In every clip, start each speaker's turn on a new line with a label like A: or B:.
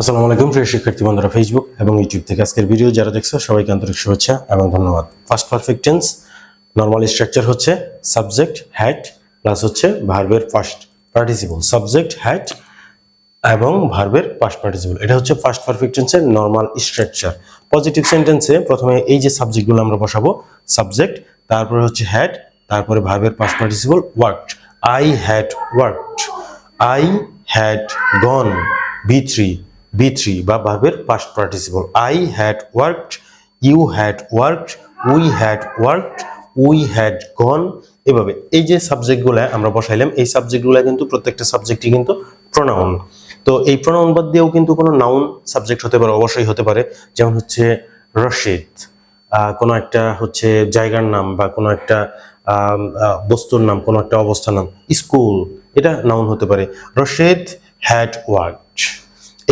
A: আসসালামু আলাইকুম, প্রিয় শিক্ষার্থী বন্ধুরা ফেসবুক এবং ইউটিউব থেকে আজকের ভিডিও যারা দেখছ, সবাইকে আন্তরিক শুভেচ্ছা এবং ধন্যবাদ। First perfect tense normal structure হচ্ছে সাবজেক্ট হ্যাট প্লাস হচ্ছে ভার্বের ফার্স্ট পার্টিসিপল সাবজেক্ট হ্যাট এবং ভার্বের পাস্ট পার্টিসিপল এটা হচ্ছে ফার্স্ট পারফেক্ট টেন্সের নর্মাল স্ট্রাকচার পজিটিভ সেন্টেন্সে প্রথমে এই যে সাবজেক্টগুলো আমরা বসাবো সাবজেক্ট তারপরে হচ্ছে হ্যাড তারপরে ভার্বের past participle worked I had worked I had gone V three V three বা ভার্বের past participle I had worked you had worked we had worked we had gone এভাবে। এই যে সাবজেক্টগুলো আমরা বসাইলাম, এই সাবজেক্টগুলো কিন্তু প্রত্যেকটা সাবজেক্টই কিন্তু প্রোনাউন তো এই প্রোনাউন বাদ দিয়েও কিন্তু কোনো নাউন সাবজেক্ট হতে পারে, অবশ্যই হতে পারে। যেমন হচ্ছে রশিদ কোনো একটা হচ্ছে জায়গার নাম বা কোনো একটা বস্তুর নাম, কোনো একটা অবস্থার নাম। স্কুল, এটা নাউন হতে পারে। রশিদ হ্যাড ওয়ার্কড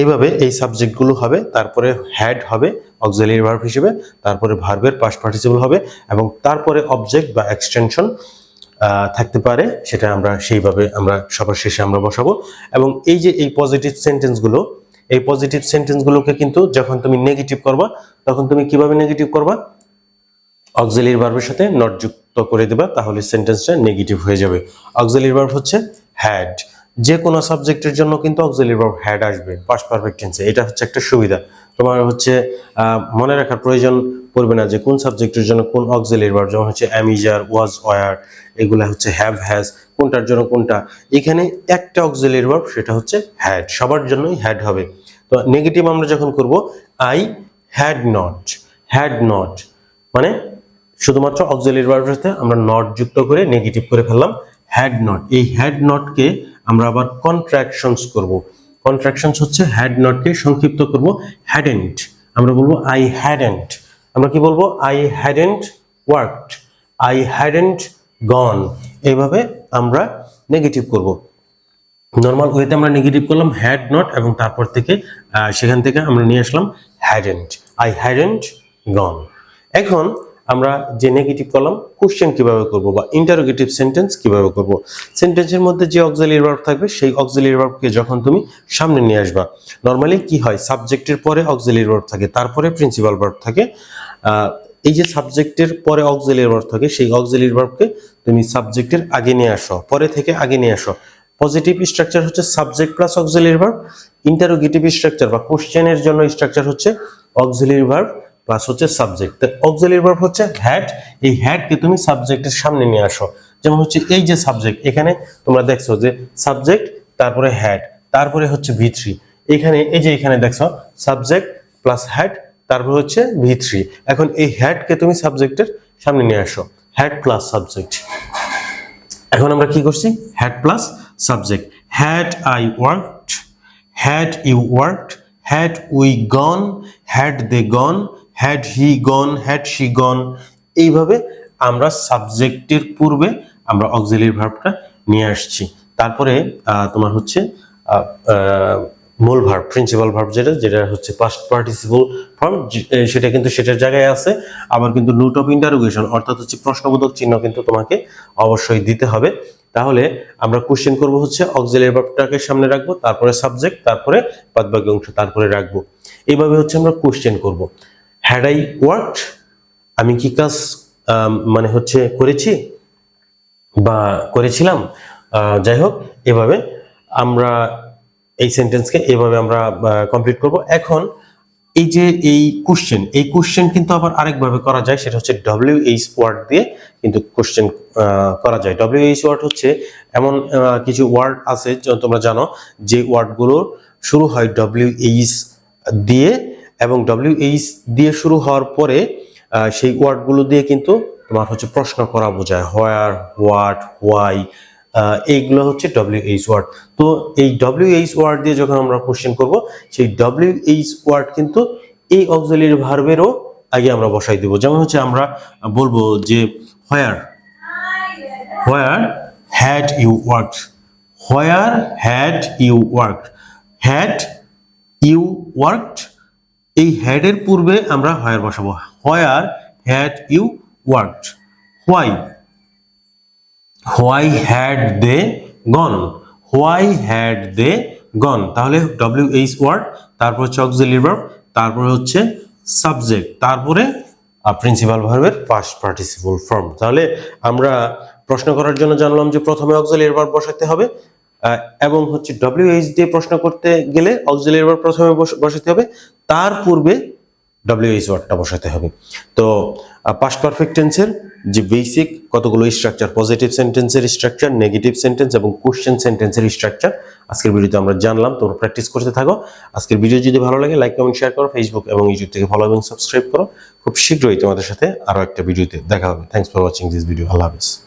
A: এইভাবে এই সাবজেক্টগুলো হবে, তারপরে হ্যাড হবে অক্সিলারি ভার্ব হিসেবে, তারপরে ভার্বের পাস্ট পার্টিসিপল হবে এবং তারপরে অবজেক্ট বা এক্সটেনশন থাকতে পারে, সেটা আমরা সেইভাবে আমরা সবার শেষে আমরা বসাবো। এবং এই যে এই পজিটিভ সেন্টেন্সগুলো এই পজিটিভ সেন্টেন্সগুলোকে কিন্তু যখন তুমি নেগেটিভ করবা, তখন তুমি কীভাবে নেগেটিভ করবা? অক্সিলারি ভার্বের সাথে নট যুক্ত করে দেবা, তাহলে সেন্টেন্সটা নেগেটিভ হয়ে যাবে। অক্সিলারি ভার্ব হচ্ছে হ্যাড যে কোনো সাবজেক্টের জন্য কিন্তু অক্সিলারি ভার্ব হ্যাড আসবে পাস্ট পারফেক্ট টেন্সে এটা হচ্ছে একটা সুবিধা। তোমার হচ্ছে মনে রাখার প্রয়োজন পড়বে না যে কোন সাবজেক্টের জন্য কোন অক্সিলারি ভার্ব যেমন হচ্ছে অ্যামিজার ওয়াজ ওয়ার এগুলা হচ্ছে হ্যাভ হ্যাজ কোনটার জন্য কোনটা। এখানে একটা অক্সিলারি ভার্ব সেটা হচ্ছে হ্যাড সবার জন্যই হ্যাড হবে। তো নেগেটিভ আমরা যখন করব I had not had not মানে শুধুমাত্র অক্সিলারি ভার্বের সাথে আমরা নট যুক্ত করে নেগেটিভ করে ফেললাম হ্যাড নট এই হ্যাড নটকে আমরা আবার কন্ট্রাকশনস করব। কন্ট্রাকশনস হচ্ছে হ্যাড নটকে সংক্ষিপ্ত করব হ্যাডেন্ট আমরা বলব আই হ্যাডেন্ট আমরা কি বলব? I hadn't worked I hadn't gone এইভাবে আমরা নেগেটিভ করব। নর্মাল ওয়েতে আমরা নেগেটিভ করলাম হ্যাড নট এবং তারপর থেকে সেখান থেকে আমরা নিয়ে আসলাম হ্যাডেন্ট আই হ্যাডেন্ট গন এখন আমরা যে নেগেটিভ কলাম কোশ্চেন কীভাবে করব বা ইন্টারোগেটিভ সেন্টেন্স কীভাবে করব? সেন্টেন্সের মধ্যে যে অক্সিলারি ভার্ব থাকবে, সেই অক্সিলারি ভার্বকে যখন তুমি সামনে নিয়ে আসবা নর্মালি কি হয়? সাবজেক্টের পরে অক্সিলারি ভার্ব থাকে, তারপরে প্রিন্সিপাল ভার্ব থাকে। এই যে সাবজেক্টের পরে অক্সিলারি ভার্ব থাকে, সেই অক্সিলারি ভার্বকে তুমি সাবজেক্টের আগে নিয়ে আসো, পরে থেকে আগে নিয়ে আসো। পজিটিভ স্ট্রাকচার হচ্ছে subject plus auxiliary verb interrogative structure বা কোশ্চেনের জন্য স্ট্রাকচার হচ্ছে অক্সিলারি ভার্ব প্লাস হচ্ছে সাবজেক্ট অক্সিলারি ভার্ব হচ্ছে হ্যাড এই হ্যাডকে তুমি সাবজেক্টের সামনে নিয়ে আসো। যেমন হচ্ছে এই যে সাবজেক্ট এখানে তোমরা দেখছ যে সাবজেক্ট তারপরে হ্যাড তারপরে হচ্ছে ভি থ্রি এখানে, এই যে এখানে দেখছ সাবজেক্ট প্লাস হ্যাড তারপরে হচ্ছে ভি থ্রি এখন এই হ্যাডকে তুমি সাবজেক্টের সামনে নিয়ে আসো। হ্যাড প্লাস সাবজেক্ট এখন আমরা কি করছি? Had plus subject had I worked had you worked had we gone had they gone had he gone had she gone এইভাবে আমরা সাবজেক্টের পূর্বে আমরা অক্সিলারি ভার্বটা নিয়ে আসছি। তারপরে তোমার হচ্ছে মূল ভার্ব প্রিন্সিপাল ভার্ব যেটা যেটা হচ্ছে পাস্ট পার্টিসিপল ফর্ম সেটা কিন্তু সেটার জায়গায় আছে। আবার কিন্তু নোট অফ ইন্টারোগেশন অর্থাৎ হচ্ছে প্রশ্নবোধক চিহ্ন কিন্তু তোমাকে অবশ্যই দিতে হবে। তাহলে আমরা কোশ্চেন করব হচ্ছে অক্সিলারি ভার্বটাকে সামনে রাখব, তারপরে সাবজেক্ট তারপরে বাদবাকি অংশ, তারপরে রাখব। এইভাবে হচ্ছে আমরা কোশ্চেন করব। হ্যাড আই ওয়ার্কড আমি কি কাজ মানে হচ্ছে করেছি বা করেছিলাম? যাই হোক, এভাবে আমরা এই সেন্টেন্সকে এভাবে আমরা কমপ্লিট করব। এখন এই যে এই কোশ্চেন এই কোশ্চেন কিন্তু আবার আরেকভাবে করা যায়, সেটা হচ্ছে ডব্লিউ এইচ ওয়ার্ড দিয়ে কিন্তু কোশ্চেন করা যায়। ডব্লিউ এইচ ওয়ার্ড হচ্ছে এমন কিছু ওয়ার্ড আছে তোমরা জানো যে ওয়ার্ডগুলো শুরু হয় ডব্লিউ এইচ দিয়ে এবং ডব্লিউ এইচ দিয়ে শুরু হওয়ার পরে সেই ওয়ার্ডগুলো দিয়ে কিন্তু তোমার হচ্ছে প্রশ্ন করা বোঝায় হোয়ার হোয়াট হোয়াই এইগুলো হচ্ছে ডব্লিউ এইচ ওয়ার্ড। তো এই ডব্লিউ এইচ ওয়ার্ড দিয়ে যখন আমরা কোশ্চেন করব, সেই ডব্লিউ এইচ ওয়ার্ড কিন্তু এই অক্সিলারি ভার্বেরও আগে আমরা বসাই দেবো। যেমন হচ্ছে আমরা বলব যে where where had you work where had you work had you worked এই হ্যাডের পূর্বে আমরা হোয়ার বসাবো। Where had you worked why why had they gone why had they gone তাহলে ডব্লিউ এইচ ওয়ার্ড তারপর অক্সিলিয়ারি ভার্ব তারপরে হচ্ছে subject তারপরে প্রিন্সিপাল ভার্বের ফার্স্ট পার্টিসিপল ফর্ম তাহলে আমরা প্রশ্ন করার জন্য জানলাম যে প্রথমে অক্সিলিয়ারি ভার্ব বসাতে হবে এবং হচ্ছে ডব্লিউ এইচ দিয়ে প্রশ্ন করতে গেলে অক্সিলিয়ারি ভার্ব প্রথমে বস- বসাতে হবে, তার পূর্বে ডব্লিউএইচ ওয়ার্ডটা বসাতে হবে। তো পাস্ট পারফেক্ট টেন্সের যে বেসিক কতগুলো স্ট্রাকচার পজিটিভ সেন্টেন্সের স্ট্রাকচার নেগেটিভ সেন্টেন্স এবং কোশ্চেন সেন্টেন্সের স্ট্রাকচার আজকের ভিডিওতে আমরা জানলাম, তোমরা প্র্যাকটিস করতে থাকো। আজকের ভিডিও যদি ভালো লাগে লাইক কমেন্ট শেয়ার করো ফেসবুক এবং ইউটিউব থেকে ফলো এবং সাবস্ক্রাইব করো। খুব শীঘ্রই তোমাদের সাথে আরও একটা ভিডিওতে দেখা হবে। Thanks for watching this video Allah Hafiz.